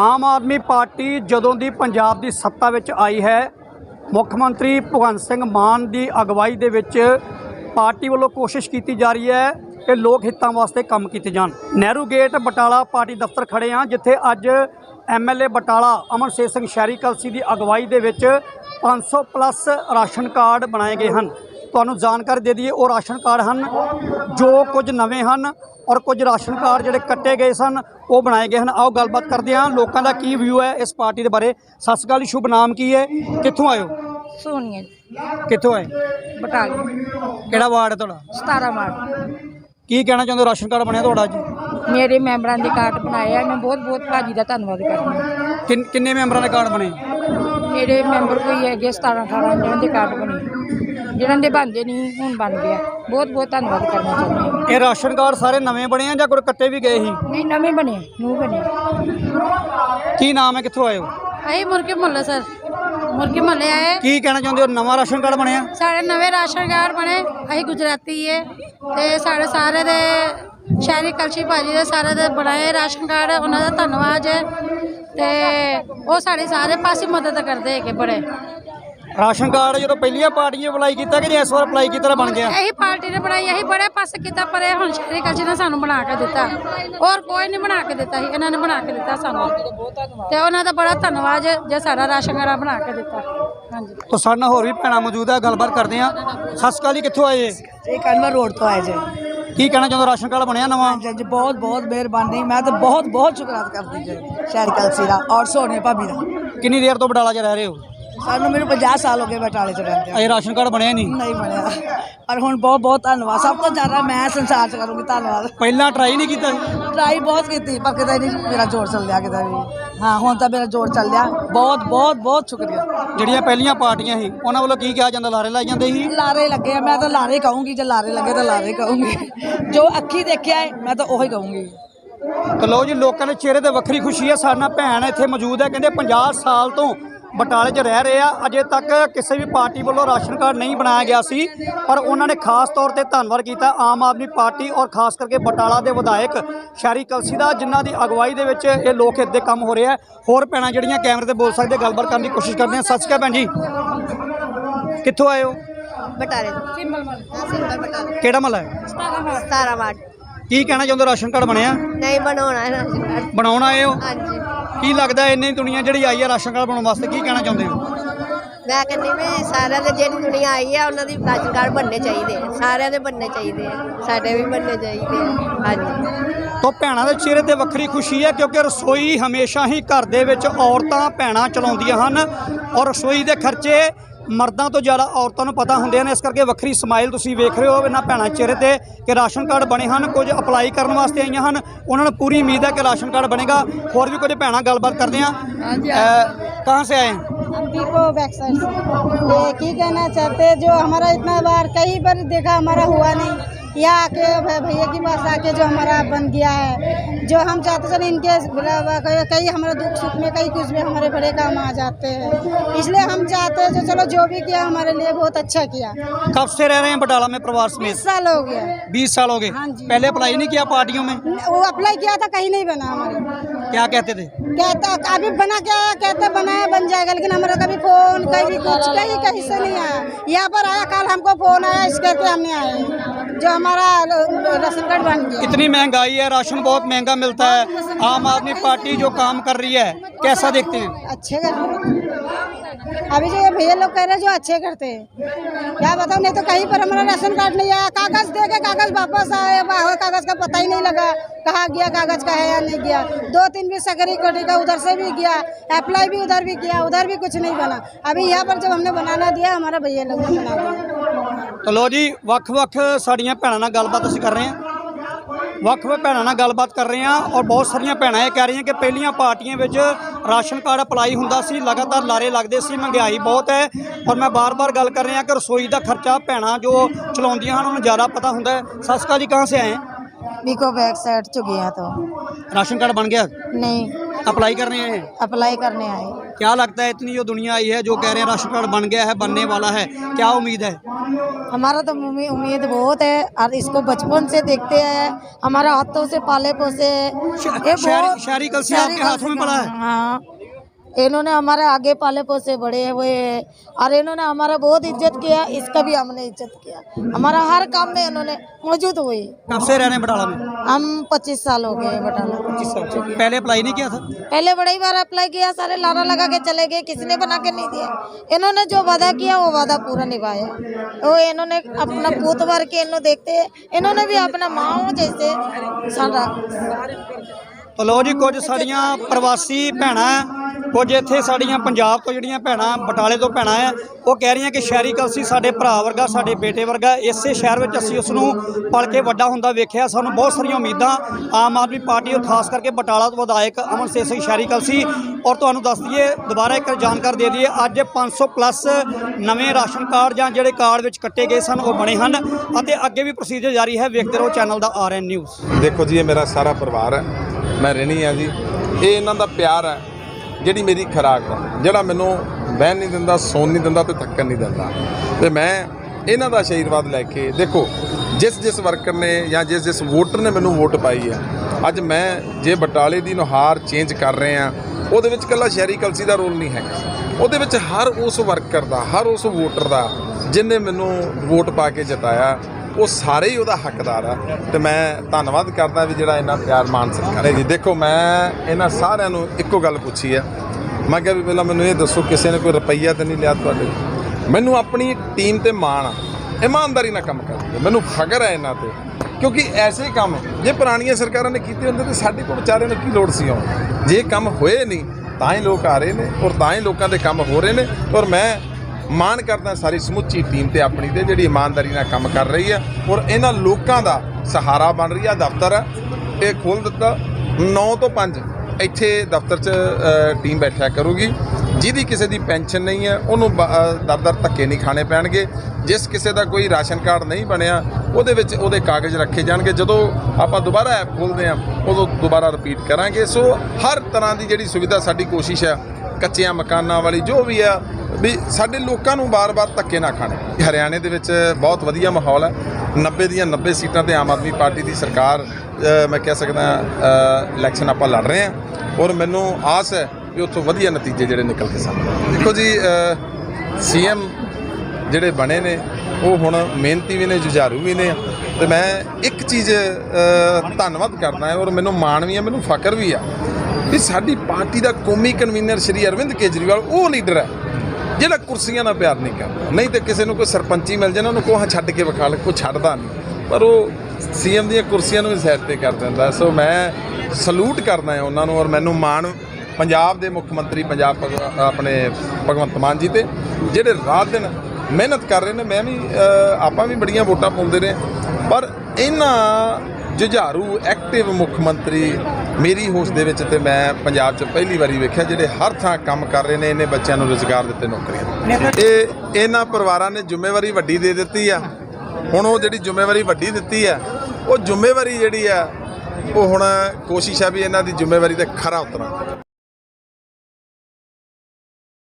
Aam Aadmi party ਜਦੋਂ ਦੀ ਪੰਜਾਬ ਦੀ ਸੱਤਾ ਵਿੱਚ ਆਈ ਹੈ, ਮੁੱਖ ਮੰਤਰੀ ਭਗਵੰਤ ਸਿੰਘ ਮਾਨ ਦੀ ਅਗਵਾਈ ਦੇ ਵਿੱਚ ਪਾਰਟੀ ਵੱਲੋਂ ਕੋਸ਼ਿਸ਼ ਕੀਤੀ ਜਾ ਰਹੀ ਹੈ ਕਿ ਲੋਕ ਹਿੱਤਾਂ ਵਾਸਤੇ ਕੰਮ ਕੀਤੇ ਜਾਣ। ਨਹਿਰੂ ਗੇਟ ਬਟਾਲਾ ਪਾਰਟੀ ਦਫ਼ਤਰ ਖੜੇ ਹਾਂ, ਜਿੱਥੇ ਅੱਜ ਐਮਐਲਏ ਬਟਾਲਾ ਅਮਨਸੇਰ ਸਿੰਘ ਸ਼ਹਿਰੀ ਕਲਸੀ ਦੀ ਅਗਵਾਈ ਦੇ ਵਿੱਚ 500 ਪਲੱਸ ਰਾਸ਼ਨ ਕਾਰਡ ਬਣਾਏ ਗਏ ਹਨ। ਤੁਹਾਨੂੰ ਜਾਣਕਾਰੀ ਦੇ ਦਈਏ ਉਹ ਰਾਸ਼ਨ ਕਾਰਡ ਹਨ ਜੋ ਕੁਝ ਨਵੇਂ ਹਨ ਔਰ ਕੁਝ ਰਾਸ਼ਨ ਕਾਰਡ ਜਿਹੜੇ ਕੱਟੇ ਗਏ ਸਨ ਉਹ ਬਣਾਏ ਗਏ ਹਨ। ਆਓ ਗੱਲਬਾਤ ਕਰਦੇ ਹਾਂ ਲੋਕਾਂ ਦਾ ਕੀ ਵਿਊ ਹੈ ਇਸ ਪਾਰਟੀ ਦੇ ਬਾਰੇ। ਸਤਿ ਸ਼੍ਰੀ ਅਕਾਲ ਜੀ, ਸ਼ੁਭ ਨਾਮ ਕੀ ਹੈ? ਕਿੱਥੋਂ ਹੋ? ਸੋਨੀਆ ਕਿੱਥੋਂ ਆਏ? ਬਟਾਲੀ। ਕਿਹੜਾ ਵਾਰਡ ਹੈ ਤੁਹਾਡਾ? 17 ਮਾਰਚ ਕੀ ਕਹਿਣਾ ਚਾਹੁੰਦੇ ਹੋ ਰਾਸ਼ਨ ਕਾਰਡ ਬਣਿਆ ਤੁਹਾਡਾ ਅੱਜ? ਮੇਰੇ ਮੈਂਬਰਾਂ ਦੇ ਕਾਰਡ ਬਣਾਏ ਆ ਮੈਂ ਬਹੁਤ ਬਹੁਤ ਭਾਜੀ ਦਾ ਧੰਨਵਾਦ ਕਰਦੀ ਹਾਂ। ਕਿੰਨ- ਕਿੰਨੇ ਮੈਂਬਰਾਂ ਦੇ ਕਾਰਡ ਬਣੇ? ਮੇਰੇ ਮੈਂਬਰ ਕੋਈ ਹੈਗੇ 17 18 ਜਿਹਨਾਂ ਦੇ ਕਾਰਡ ਬਣੇ ਜਿਹਨਾਂ ਦੇ ਬਣਦੇ ਨਹੀਂ ਹੁਣ ਬਣ ਗਿਆ ਬਹੁਤ ਬਹੁਤ ਧੰਨਵਾਦ ਕਰਨਾ ਚਾਹੁੰਦੀ ਹਾਂ। ਇਹ ਰਾਸ਼ਨ ਕਾਰਡ ਸਾਰੇ ਨਵੇਂ ਬਣੇ ਆ ਜਾਂ ਕੋਈ ਕੱਟੇ ਵੀ ਗਏ ਸੀ? ਨਹੀਂ ਨਵੇਂ ਬਣੇ ਨੂੰ ਬਣੇ ਕੀ ਨਾਮ ਹੈ? ਕਿੱਥੋਂ ਆਏ ਹੋ? ਅਸੀਂ ਮੁਰਗੇ ਮੁੱਲੇ ਸਰ। ਮੁਰਗੇ ਮੁੱਲੇ ਆਏ। ਕੀ ਕਹਿਣਾ ਚਾਹੁੰਦੇ ਹੋ? ਨਵਾਂ ਰਾਸ਼ਨ ਕਾਰਡ ਬਣਿਆ? ਸਾਡੇ ਨਵੇਂ ਰਾਸ਼ਨ ਕਾਰਡ ਬਣੇ। ਅਸੀਂ ਗੁਜਰਾਤੀ ਏ। ਤੇ ਸਾਡੇ ਸਾਰੇ ਦੇ ਸ਼ਹਿਰੀ ਕਲਸ਼ੀ ਭਾਜੀ ਦੇ ਸਾਰੇ ਦੇ ਬਣਾਏ ਰਾਸ਼ਨ ਕਾਰਡ। ਉਹਨਾਂ ਦਾ ਧੰਨਵਾਦ ਹੈ ਤੇ ਉਹ ਸਾਡੇ ਸਾਰੇ ਪਾਸੇ ਮਦਦ ਕਰਦੇ ਹੈਗੇ ਬੜੇ। ਰਾਸ਼ਨ ਕਾਰਡ ਜਦੋਂ ਪਹਿਲੀਆਂ ਪਾਰਟੀਆਂ ਅਪਲਾਈ ਕੀਤਾ ਕਿ ਜੇ ਇਸ ਵਾਰ ਅਪਲਾਈ ਕੀਤਾ ਤਾਂ ਬਣ ਗਿਆ? ਇਹੀ ਪਾਰਟੀ ਨੇ ਬਣਾਈ ਇਹੀ ਬੜੇ ਪਾਸੇ ਕੀਤਾ ਪਰ ਇਹ ਹੁਣ ਸ਼ਹਿਰੀ ਕਲਸ਼ੀ ਨੇ ਸਾਨੂੰ ਬਣਾ ਕੇ ਦਿੱਤਾ। ਹੋਰ ਕੋਈ ਨਹੀਂ ਬਣਾ ਕੇ ਦਿੱਤਾ ਸੀ ਇਹਨਾਂ ਨੇ ਬਣਾ ਕੇ ਦਿੱਤਾ ਸਾਨੂੰ। ਤੇ ਉਹਨਾਂ ਦਾ ਬੜਾ ਧੰਨਵਾਦ ਜੇ ਸਾਡਾ ਰਾਸ਼ਨ ਕਾਰਡ ਬਣਾ ਕੇ ਦਿੱਤਾ। ਹਾਂਜੀ। ਤਾਂ ਸਾਡੇ ਨਾਲ ਹੋਰ ਵੀ ਭੈਣਾਂ ਮੌਜੂਦ ਹੈ ਗੱਲਬਾਤ ਕਰਦੇ ਆ। ਸਤਿ ਸ਼੍ਰੀ ਅਕਾਲ ਜੀ ਕਿੱਥੋਂ ਆਏ? ਜੇ? ਇਹ ਕਨਵਰ ਰੋਡ ਤੋਂ ਆਏ ਜੇ। ਕੀ ਕਹਿਣਾ ਚਾਹੁੰਦੇ ਹੋ? ਰਾਸ਼ਨ ਕਾਰਡ ਬਣਿਆ ਨਵਾਂ? ਜੀ ਬਹੁਤ ਬਹੁਤ ਮਿਹਰਬਾਨੀ। ਮੈਂ ਤਾਂ ਬਹੁਤ ਬਹੁਤ ਸ਼ੁਕਰਾਨਾ ਕਰਦੀ ਜੀ ਸ਼ਹਿਰ ਕਲਸੀ ਦਾ ਔਰ ਸੋਨੇ ਭਾਬੀ ਦਾ। ਕਿੰਨੀ ਦੇਰ ਤੋਂ ਬਡਾਲਾ 'ਚ ਰਹਿ ਰਹੇ ਹੋ? ਸਾਨੂੰ ਮੈਨੂੰ 50 ਸਾਲ ਹੋ ਗਏ ਬਟਾਲੇ ਚ ਰਹਿੰਦੇ ਇਹ ਰਾਸ਼ਨ ਕਾਰਡ ਬਣਿਆ ਨਹੀਂ? ਨਹੀਂ ਬਣਿਆ। ਪਰ ਹੁਣ ਬਹੁਤ ਬਹੁਤ ਧੰਨਵਾਦ। ਸਭ ਤੋਂ ਜ਼ਿਆਦਾ ਮੈਂ ਸੰਸਾਰ ਚ ਕਰੂੰਗੀ ਧੰਨਵਾਦ। ਪਹਿਲਾਂ ਟਰਾਈ ਨਹੀਂ ਕੀਤਾ? ਟਰਾਈ ਬਹੁਤ ਕੀਤੀ ਪਰ ਕਿਤੇ ਨਹੀਂ ਮੇਰਾ ਜੋਰ ਚੱਲਿਆ ਕਿਤੇ ਵੀ। ਹਾਂ ਹੁਣ ਤਾਂ ਮੇਰਾ ਜੋਰ ਚੱਲਿਆ। ਬਹੁਤ ਬਹੁਤ ਬਹੁਤ ਸ਼ੁਕਰੀਆ। ਜਿਹੜੀਆਂ ਪਹਿਲੀਆਂ ਪਾਰਟੀਆਂ ਸੀ ਉਹਨਾਂ ਵੱਲੋਂ ਕੀ ਕਿਹਾ ਜਾਂਦਾ? ਲਾਰੇ ਲਾਈ ਜਾਂਦੇ ਸੀ? ਲਾਰੇ ਲੱਗੇ ਆ। ਮੈਂ ਤਾਂ ਲਾਰੇ ਕਹੂੰਗੀ ਜੇ ਲਾਰੇ ਲੱਗੇ ਤਾਂ ਲਾਰੇ ਕਹੂੰਗੀ। ਜੋ ਅੱਖੀ ਦੇਖਿਆ ਹੈ ਮੈਂ ਤਾਂ ਉਹੀ ਕਹੂੰਗੀ। ਤੇ ਲੋ ਜੀ ਲੋਕਾਂ ਦੇ ਚਿਹਰੇ ਤੇ ਵੱਖਰੀ ਖੁਸ਼ੀ ਹੈ ਸਾਡੇ ਭੈਣ ਇੱਥੇ ਮੌਜੂਦ ਹੈ ਕਹਿੰਦੇ 50 ਸਾਲ ਤੋਂ ਬਟਾਲੇ 'ਚ ਰਹਿ ਰਹੇ ਆ। ਅਜੇ ਤੱਕ ਕਿਸੇ ਵੀ ਪਾਰਟੀ ਵੱਲੋਂ ਰਾਸ਼ਨ ਕਾਰਡ ਨਹੀਂ ਬਣਾਇਆ ਗਿਆ ਸੀ ਪਰ ਉਹਨਾਂ ਨੇ ਖਾਸ ਤੌਰ ਤੇ ਧੰਨਵਾਦ ਕੀਤਾ ਆਮ ਆਦਮੀ ਪਾਰਟੀ ਔਰ ਖਾਸ ਕਰਕੇ ਬਟਾਲਾ ਦੇ ਵਿਧਾਇਕ ਸ਼ਹਿਰੀ ਕਲਸੀ ਦਾ ਜਿਨ੍ਹਾਂ ਦੀ ਅਗਵਾਈ ਦੇ ਵਿੱਚ ਇਹ ਲੋਕ ਹਿੱਤ ਦੇ ਕੰਮ ਹੋ ਰਿਹਾ ਹੈ ਹੋਰ ਭੈਣਾਂ ਜਿਹੜੀਆਂ ਕੈਮਰੇ ਤੇ ਬੋਲ ਸਕਦੇ ਗੱਲਬਾਤ ਕਰਨ ਦੀ ਕੋਸ਼ਿਸ਼ ਕਰਦੇ ਆ। ਸਤਿ ਸ਼੍ਰੀ ਅਕਾਲ ਭੈਣ ਜੀ। ਕਿੱਥੋਂ ਆਏ ਹੋ? ਬਟਾਲੇ ਸਿੰਬਲ ਬਟਾਲੇ। ਕਿਹੜਾ ਮਹੱਲਾ ਹੈ? 17 ਮਾਰਚ ਕੀ ਕਹਿਣਾ ਚਾਹੁੰਦੇ ਹੋ? ਰਾਸ਼ਨ ਕਾਰਡ ਬਣਿਆ? ਨਹੀਂ ਬਣਾਉਣਾ ਹੈ ਰਾਸ਼ਨ ਕਾਰਡ। ਬਣਾਉਣ ਆਏ ਹੋ? ਹਾਂਜੀ। ਕੀ ਲੱਗਦਾ ਇੰਨੀ ਦੁਨੀਆ ਜਿਹੜੀ ਆਈ ਹੈ ਰਾਸ਼ਨ ਕਾਰਡ ਬਣਾਉਣ ਵਾਸਤੇ? ਕੀ ਕਹਿਣਾ ਚਾਹੁੰਦੇ ਹੋ? ਮੈਂ ਕਹਿੰਦੀ ਵੀ ਸਾਰਿਆਂ ਦੇ ਜਿਹੜੀ ਦੁਨੀਆ ਆਈ ਹੈ ਉਹਨਾਂ ਦੀ ਰਾਸ਼ਨ ਕਾਰਡ ਬਣਨੇ ਚਾਹੀਦੇ ਆ। ਸਾਰਿਆਂ ਦੇ ਬਣਨੇ ਚਾਹੀਦੇ ਆ। ਸਾਡੇ ਵੀ ਬਣਨੇ ਚਾਹੀਦੇ ਆ। ਹਾਂਜੀ। ਤਾਂ ਭੈਣਾਂ ਦੇ ਚਿਹਰੇ ਤੇ ਵੱਖਰੀ ਖੁਸ਼ੀ ਹੈ ਕਿਉਂਕਿ ਰਸੋਈ ਹਮੇਸ਼ਾ ਹੀ ਘਰ ਦੇ ਵਿੱਚ ਔਰਤਾਂ ਭੈਣਾਂ ਚਲਾਉਂਦੀਆਂ ਹਨ ਔਰ ਰਸੋਈ ਦੇ ਖਰਚੇ ਮਰਦਾਂ ਤੋਂ ਜ਼ਿਆਦਾ ਔਰਤਾਂ ਨੂੰ ਪਤਾ ਹੁੰਦੇ ਨੇ ਇਸ ਕਰਕੇ ਵੱਖਰੀ ਸਮਾਈਲ ਤੁਸੀਂ ਵੇਖ ਰਹੇ ਹੋ ਇਹਨਾਂ ਭੈਣਾਂ ਦੇ ਚਿਹਰੇ ਤੇ ਕਿ ਰਾਸ਼ਨ ਕਾਰਡ ਬਣੇ ਹਨ ਕੁਝ ਅਪਲਾਈ ਕਰਨ ਵਾਸਤੇ ਆਈਆਂ ਹਨ ਉਹਨਾਂ ਨੂੰ ਪੂਰੀ ਉਮੀਦ ਹੈ ਕਿ ਰਾਸ਼ਨ ਕਾਰਡ ਬਣੇਗਾ ਹੋਰ ਵੀ ਕੁਝ ਭੈਣਾਂ ਗੱਲਬਾਤ ਕਰਦੇ ਆ ਕਹਾਂ ਸੇ ਆਏ हैं? हम पीको बैक साइड से ये की कहना चाहते हैं, जो हमारा इतना बार कई बार देखा हमारा हुआ नहीं यहाँ आके भैया के पास आके जो हमारा बन गया है जो हम चाहते चले इनके कई कई हमारे दुख सुख में कई कुछ में हमारे बड़े काम आ जाते हैं। इसलिए हम चाहते हैं जो चलो जो भी किया हमारे लिए बहुत अच्छा किया। कब से रह रहे हैं बटाला में प्रवास में? बीस साल हो गया। बीस साल हो गए। हाँ जी। पहले अप्लाई नहीं किया पार्टियों में? वो अप्लाई किया था कहीं नहीं बना हमारे। क्या कहते थे? कहता अभी बना क्या कहते बनाया बन जाएगा लेकिन हमारा कभी फ़ोन कभी कुछ कहीं कहीं से नहीं आया। यहाँ पर आया कल हमको फ़ोन आया इस करके हमने आए जो हमारा राशन कार्ड बन गया। इतनी महँगाई है राशन बहुत महँगा मिलता है। आम आदमी पार्टी जो काम कर रही है कैसा देखते हैं? अच्छे करते हैं। अभी जो ये भैया लोग कह रहे हैं जो अच्छे करते हैं। क्या बताओ नहीं तो कहीं पर हमारा राशन कार्ड नहीं आया। कागज़ दे के कागज़ वापस आए। कागज़ का पता ही नहीं लगा कहाँ गया कागज़ का है या नहीं गया। दो तीन भी सकरी कोटी का उधर से भी गया अप्लाई भी उधर भी किया उधर भी कुछ नहीं बना। अभी यहाँ पर जब हमने बनाना दिया हमारा भैया लोग ने बना दिया। ਤਾਂ ਲੋ ਜੀ ਵੱਖ-ਵੱਖ ਸਾਡੀਆਂ ਭੈਣਾਂ ਨਾਲ ਗੱਲਬਾਤ ਅਸੀਂ ਕਰ ਰਹੇ ਹਾਂ ਵੱਖ-ਵੱਖ ਭੈਣਾਂ ਨਾਲ ਗੱਲਬਾਤ ਕਰ ਰਹੇ ਹਾਂ ਔਰ ਬਹੁਤ ਸਾਰੀਆਂ ਭੈਣਾਂ ਇਹ ਕਹਿ ਰਹੀਆਂ ਕਿ ਪਹਿਲੀਆਂ ਪਾਰਟੀਆਂ ਵਿੱਚ ਰਾਸ਼ਨ ਕਾਰਡ ਅਪਲਾਈ ਹੁੰਦਾ ਸੀ ਲਗਾਤਾਰ ਲਾਰੇ ਲੱਗਦੇ ਸੀ ਮਹਿੰਗਾਈ ਬਹੁਤ ਹੈ ਔਰ ਮੈਂ ਬਾਰ-ਬਾਰ ਗੱਲ ਕਰ ਰਿਹਾ ਕਿ ਰਸੋਈ ਦਾ ਖਰਚਾ ਭੈਣਾਂ ਜੋ ਚਲਾਉਂਦੀਆਂ ਹਨ ਉਹਨੂੰ ਜ਼ਿਆਦਾ ਪਤਾ ਹੁੰਦਾ ਹੈ ਸਤਿ ਸ਼੍ਰੀ ਅਕਾਲ ਜੀ ਕਹਾਂ ਸੇ ਆਏ हैं? पीको बैक साइड चुके हैं तो राशन कार्ड बन गया नहीं अप्लाई करने आए हैं अप्लाई करने आए क्या लगता है इतनी जो दुनिया आई है जो कह रहे हैं राष्ट्रपति कार्ड बन गया है बनने वाला है क्या उम्मीद है? हमारा तो उम्मीद बहुत है और इसको बचपन से देखते हैं हमारे हाथों से पाले पोसे शहरी- शहरी आपके हाथों में पड़ा है? हाँ। इन्होंने हमारे आगे पाले पोसे बड़े हुए हैं और इन्होंने हमारा बहुत इज़्ज़त किया इसका भी हमने इज़्ज़त किया। हमारा हर काम में इन्होंने मौजूद हुई कब से रह रहे हैं बटाला में? हम पच्चीस साल हो गए बटाला। पहले अप्लाई नहीं किया था? पहले बड़ी बार अप्लाई किया सारे लारा लगा के चले गए किसी ने बना के नहीं दिया। इन्होंने जो वादा किया वो वादा पूरा निभाया। वो इन्होंने अपना पूत भर के इन्होंने देखते हैं। इन्होंने भी अपना माओ जैसे ਲੋ ਜੀ ਕੁਝ ਸਾਡੀਆਂ ਪ੍ਰਵਾਸੀ ਭੈਣਾਂ ਕੁਝ ਇੱਥੇ ਸਾਡੀਆਂ ਪੰਜਾਬ ਤੋਂ ਜਿਹੜੀਆਂ ਭੈਣਾਂ ਬਟਾਲੇ ਤੋਂ ਭੈਣਾਂ ਆ, ਉਹ ਕਹਿ ਰਹੀਆਂ ਕਿ ਸ਼ਹਿਰੀ ਕਲਸੀ ਸਾਡੇ ਭਰਾ ਵਰਗਾ, ਸਾਡੇ ਬੇਟੇ ਵਰਗਾ, ਇਸੇ ਸ਼ਹਿਰ ਵਿੱਚ ਅਸੀਂ ਉਸ ਨੂੰ ਪਲ ਕੇ ਵੱਡਾ ਹੁੰਦਾ ਵੇਖਿਆ। ਸਾਨੂੰ ਬਹੁਤ ਸਾਰੀਆਂ ਉਮੀਦਾਂ ਆਮ ਆਦਮੀ ਪਾਰਟੀ ਔਰ ਖਾਸ ਕਰਕੇ ਬਟਾਲਾ ਤੋਂ ਵਿਧਾਇਕ ਅਮਨ ਸੇਖ ਸਿੰਘ ਸ਼ਹਿਰੀ ਕਲਸੀ ਔਰ ਤੁਹਾਨੂੰ ਦੱਸ ਦਈਏ, ਦੁਬਾਰਾ ਇੱਕ ਜਾਣਕਾਰੀ ਦੇ ਦਈਏ, ਅੱਜ 500 ਪਲੱਸ ਨਵੇਂ ਰਾਸ਼ਨ ਕਾਰਡ ਜਾਂ ਜਿਹੜੇ ਕਾਰਡ ਵਿੱਚ ਕੱਟੇ ਗਏ ਸਨ, ਉਹ ਬਣੇ ਹਨ ਅਤੇ ਅੱਗੇ ਵੀ ਪ੍ਰੋਸੀਜਰ ਜਾਰੀ ਹੈ। ਵੇਖਦੇ ਰਹੋ ਚੈਨਲ ਦਾ ਆਰਐਨ ਨਿਊਜ਼। ਦੇਖੋ ਜੀ, ਇਹ ਮੇਰਾ ਸਾਰਾ ਪਰਿਵਾਰ ਹੈ। ਮੈਂ ਰਹਿਣੀ ਆ ਜੀ। ਇਹ ਇਹਨਾਂ ਦਾ ਪਿਆਰ ਹੈ, ਜਿਹੜੀ ਮੇਰੀ ਖੁਰਾਕ ਹੈ। ਜਿਹੜਾ ਮੈਨੂੰ ਬਹਿਣ ਨਹੀਂ ਦਿੰਦਾ, ਸੌਣ ਨਹੀਂ ਦਿੰਦਾ ਤੇ ਥੱਕਣ ਨਹੀਂ ਦਿੰਦਾ। ਤੇ ਮੈਂ ਇਹਨਾਂ ਦਾ ਆਸ਼ੀਰਵਾਦ ਲੈ ਕੇ, ਦੇਖੋ, ਜਿਸ ਜਿਸ ਵਰਕਰ ਨੇ ਜਾਂ ਜਿਸ ਜਿਸ ਵੋਟਰ ਨੇ ਮੈਨੂੰ ਵੋਟ ਪਾਈ ਹੈ, ਅੱਜ ਮੈਂ ਜੇ ਬਟਾਲੇ ਦੀ ਨੁਹਾਰ ਚੇਂਜ ਕਰ ਰਹੇ ਆ ਉਹਦੇ ਵਿੱਚ ਕੱਲਾ ਸ਼ਹਿਰੀ ਕਲਸੀ ਦਾ ਰੋਲ ਨਹੀਂ ਹੈਗਾ। ਉਹਦੇ ਵਿੱਚ ਹਰ ਉਸ ਵਰਕਰ ਦਾ, ਹਰ ਉਸ ਵੋਟਰ ਦਾ, ਜਿਨੇ ਮੈਨੂੰ ਵੋਟ ਪਾ ਕੇ ਜਿਤਾਇਆ ਉਹ ਸਾਰੇ ਹੀ ਉਹਦਾ ਹੱਕਦਾਰ ਆ। ਤੇ ਮੈਂ ਧੰਨਵਾਦ ਕਰਦਾ ਵੀ ਜਿਹੜਾ ਇਹਨਾਂ ਪਿਆਰ ਮਾਨ ਸਰਕਾਰ ਹੈ ਜੀ। ਦੇਖੋ, ਮੈਂ ਇਹਨਾਂ ਸਾਰਿਆਂ ਨੂੰ ਇੱਕੋ ਗੱਲ ਪੁੱਛੀ ਆ। ਮੈਂ ਕਿਹਾ ਵੀ ਪਹਿਲਾਂ ਮੈਨੂੰ ਇਹ ਦੱਸੋ, ਕਿਸੇ ਨੇ ਕੋਈ ਰੁਪਈਆ ਤਾਂ ਨਹੀਂ ਲਿਆ ਤੁਹਾਡੇ ਮੈਨੂੰ ਆਪਣੀ ਟੀਮ ਤੇ ਮਾਣ ਆ। ਇਮਾਨਦਾਰੀ ਨਾਲ ਕੰਮ ਕਰਦੇ ਮੈਨੂੰ ਫਖਰ ਹੈ ਇਹਨਾਂ ਤੇ। ਕਿਉਂਕਿ ਐਸੇ ਕੰਮ ਜੇ ਪੁਰਾਣੀਆਂ ਸਰਕਾਰਾਂ ਨੇ ਕੀਤੇ ਹੁੰਦੇ ਤੇ ਸਾਡੇ ਕੋਲ ਵਿਚਾਰੇ ਨੂੰ ਕੀ ਲੋੜ ਸੀ ਆਉਣ ਜੇ ਕੰਮ ਹੋਏ ਨਹੀਂ, ਤਾਂ ਹੀ ਲੋਕ ਆ ਰਹੇ ਨੇ ਔਰ ਤਾਂ ਹੀ ਲੋਕਾਂ ਦੇ ਕੰਮ ਹੋ ਰਹੇ ਨੇ ਔਰ ਮੈਂ ਮਾਣ ਕਰਦਾ ਸਾਰੀ ਸਮੁੱਚੀ ਟੀਮ ਤੇ ਆਪਣੀ ਤੇ ਜਿਹੜੀ ਇਮਾਨਦਾਰੀ ਨਾਲ ਕੰਮ ਕਰ ਰਹੀ ਹੈ ਔਰ ਇਹਨਾਂ ਲੋਕਾਂ ਦਾ ਸਹਾਰਾ ਬਣ ਰਹੀ ਹੈ ਦਫ਼ਤਰ। ਹੈ ਇਹ ਖੋਲ ਦਿੱਤਾ। 9 ਤੋਂ 5 ਇੱਥੇ ਦਫ਼ਤਰ 'ਚ ਟੀਮ ਬੈਠਿਆ ਕਰੂਗੀ। ਜਿਹਦੀ ਕਿਸੇ ਦੀ ਪੈਨਸ਼ਨ ਨਹੀਂ ਹੈ ਉਹਨੂੰ ਬ- ਅ, ਦਰ ਦਰ ਧੱਕੇ ਨਹੀਂ ਖਾਣੇ ਪੈਣਗੇ। ਜਿਸ ਕਿਸੇ ਦਾ ਕੋਈ ਰਾਸ਼ਨ ਕਾਰਡ ਨਹੀਂ ਬਣਿਆ ਉਹਦੇ ਵਿੱਚ ਉਹਦੇ ਕਾਗਜ਼ ਰੱਖੇ ਜਾਣਗੇ। ਜਦੋਂ ਆਪਾਂ ਦੁਬਾਰਾ ਐਪ ਖੋਲਦੇ ਹਾਂ ਉਦੋਂ ਦੁਬਾਰਾ ਰਿਪੀਟ ਕਰਾਂਗੇ। ਸੋ ਹਰ ਤਰ੍ਹਾਂ ਦੀ ਜਿਹੜੀ ਸੁਵਿਧਾ ਸਾਡੀ ਕੋਸ਼ਿਸ਼ ਹੈ ਕੱਚਿਆਂ ਮਕਾਨਾਂ ਵਾਲੀ ਜੋ ਵੀ ਆ, ਵੀ ਸਾਡੇ ਲੋਕਾਂ ਨੂੰ ਬਾਰ-ਬਾਰ ਧੱਕੇ ਨਾ ਖਾਣੇ। ਹਰਿਆਣੇ ਦੇ ਵਿੱਚ ਬਹੁਤ ਵਧੀਆ ਮਾਹੌਲ ਹੈ 90 ਦੀਆਂ 90 ਸੀਟਾਂ ਤੇ ਆਮ ਆਦਮੀ ਪਾਰਟੀ ਦੀ ਸਰਕਾਰ ਮੈਂ ਕਹਿ ਸਕਦਾ ਇਲੈਕਸ਼ਨ ਆਪਾਂ ਲੜ ਰਹੇ ਹਾਂ। ਔਰ ਮੈਨੂੰ ਆਸ ਹੈ ਵੀ ਉੱਥੋਂ ਵਧੀਆ ਨਤੀਜੇ ਜਿਹੜੇ ਨਿਕਲ ਕੇ ਸਾਹਮਣੇ ਦੇਖੋ ਜੀ ਸੀਐਮ ਜਿਹੜੇ ਬਣੇ ਨੇ, ਉਹ ਹੁਣ ਮਿਹਨਤੀ ਵੀ ਨੇ, ਜੁਝਾਰੂ ਵੀ ਨੇ। ਤੇ ਮੈਂ ਇੱਕ ਚੀਜ਼ ਧੰਨਵਾਦ ਕਰਦਾ ਔਰ ਮੈਨੂੰ ਮਾਣ ਵੀ ਹੈ, ਮੈਨੂੰ ਫਕਰ ਵੀ ਆ ਵੀ ਸਾਡੀ ਪਾਰਟੀ ਦਾ ਕੌਮੀ ਕਨਵੀਨਰ ਸ਼੍ਰੀ ਅਰਵਿੰਦ ਕੇਜਰੀਵਾਲ, ਉਹ ਲੀਡਰ ਹੈ, ਜਿਹੜਾ ਕੁਰਸੀਆਂ ਨਾਲ ਪਿਆਰ ਨਹੀਂ ਕਰਦਾ। ਨਹੀਂ ਤੇ ਕਿਸੇ ਨੂੰ ਕੋਈ ਸਰਪੰਚੀ ਮਿਲ ਜਾਣਾ ਉਹਨੂੰ ਕੋਹਾਂ ਛੱਡ ਕੇ ਵਿਖਾ ਲੈ, ਕੋਈ ਛੱਡਦਾ ਨਹੀਂ। ਪਰ ਉਹ ਸੀਐਮ ਦੀਆਂ ਕੁਰਸੀਆਂ ਨੂੰ ਵੀ ਸਾਈਡ ਤੇ ਕਰ ਦਿੰਦਾ ਸੋ ਮੈਂ ਸਲੂਟ ਕਰਦਾ ਹਾਂ ਉਹਨਾਂ ਨੂੰ ਔਰ ਮੈਨੂੰ ਮਾਣ ਪੰਜਾਬ ਦੇ ਮੁੱਖ ਮੰਤਰੀ, ਪੰਜਾਬ ਭਗ- ਆਪਣੇ ਭਗਵੰਤ ਮਾਨ ਜੀ ਤੇ, ਜਿਹੜੇ ਰਾਤ ਦਿਨ ਮਿਹਨਤ ਕਰ ਰਹੇ ਨੇ, ਮੈਂ ਵੀ ਆਪਾਂ ਵੀ ਬੜੀਆਂ ਵੋਟਾਂ ਪਾਉਂਦੇ ਰਹੇ। ਪਰ ਇਹਨਾਂ ਜੁਝਾਰੂ ਐਕਟਿਵ ਮੁੱਖ ਮੰਤਰੀ ਮੇਰੀ ਹੋਸ਼ ਦੇ ਵਿੱਚ ਤੇ ਮੈਂ ਪੰਜਾਬ 'ਚ ਪਹਿਲੀ ਵਾਰੀ ਵੇਖਿਆ ਜਿਹੜੇ ਹਰ ਥਾਂ ਕੰਮ ਕਰ ਰਹੇ ਨੇ ਇਹਨੇ ਬੱਚਿਆਂ ਨੂੰ ਰੋਜ਼ਗਾਰ ਦਿੱਤੇ ਨੌਕਰੀਆਂ। ਇਹ ਇਹਨਾਂ ਪਰਿਵਾਰਾਂ ਨੇ ਜ਼ਿੰਮੇਵਾਰੀ ਵੱਡੀ ਦੇ ਦਿੱਤੀ ਆ। ਹੁਣ ਉਹ ਜਿਹੜੀ ਜ਼ਿੰਮੇਵਾਰੀ ਵੱਡੀ ਦਿੱਤੀ ਆ ਉਹ ਜ਼ਿੰਮੇਵਾਰੀ ਜਿਹੜੀ ਆ ਉਹ ਹੁਣ ਕੋਸ਼ਿਸ਼ ਆ ਵੀ ਇਹਨਾਂ ਦੀ ਜ਼ਿੰਮੇਵਾਰੀ ਤੇ ਖਰਾ ਉਤਰਾਂ।